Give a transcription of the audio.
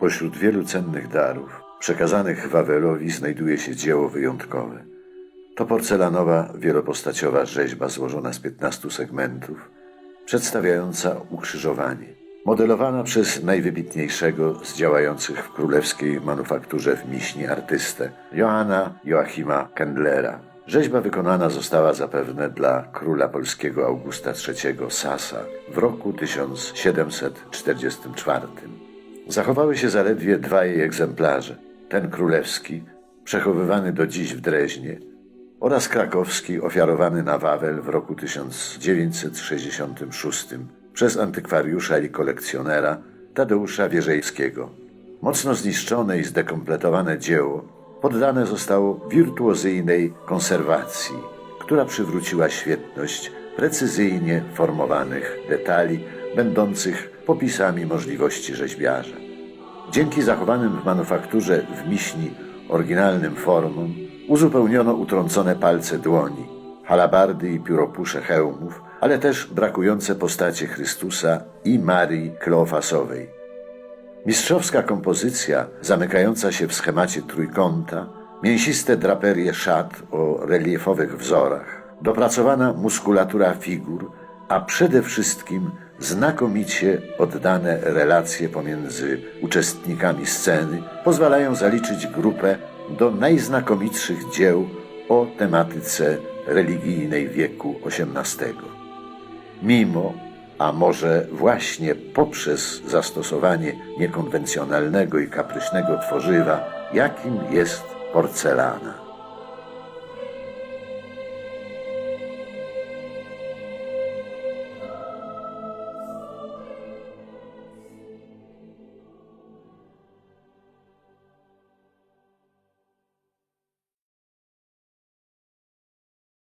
Pośród wielu cennych darów przekazanych Wawelowi znajduje się dzieło wyjątkowe. To porcelanowa, wielopostaciowa rzeźba złożona z 15 segmentów, przedstawiająca ukrzyżowanie. Modelowana przez najwybitniejszego z działających w królewskiej manufakturze w Miśni artystę, Johanna Joachima Kendlera. Rzeźba wykonana została zapewne dla króla polskiego Augusta III Sasa w roku 1744. Zachowały się zaledwie dwa jej egzemplarze. Ten królewski, przechowywany do dziś w Dreźnie, oraz krakowski, ofiarowany na Wawel w roku 1966 przez antykwariusza i kolekcjonera Tadeusza Wierzejskiego. Mocno zniszczone i zdekompletowane dzieło poddane zostało wirtuozyjnej konserwacji, która przywróciła świetność precyzyjnie formowanych detali, będących popisami możliwości rzeźbiarza. Dzięki zachowanym w manufakturze w Miśni oryginalnym formom uzupełniono utrącone palce dłoni, halabardy i pióropusze hełmów, ale też brakujące postacie Chrystusa i Marii Kleofasowej. Mistrzowska kompozycja, zamykająca się w schemacie trójkąta, mięsiste draperie szat o reliefowych wzorach, dopracowana muskulatura figur, a przede wszystkim znakomicie oddane relacje pomiędzy uczestnikami sceny pozwalają zaliczyć grupę do najznakomitszych dzieł o tematyce religijnej wieku XVIII. Mimo, a może właśnie poprzez zastosowanie niekonwencjonalnego i kapryśnego tworzywa, jakim jest porcelana.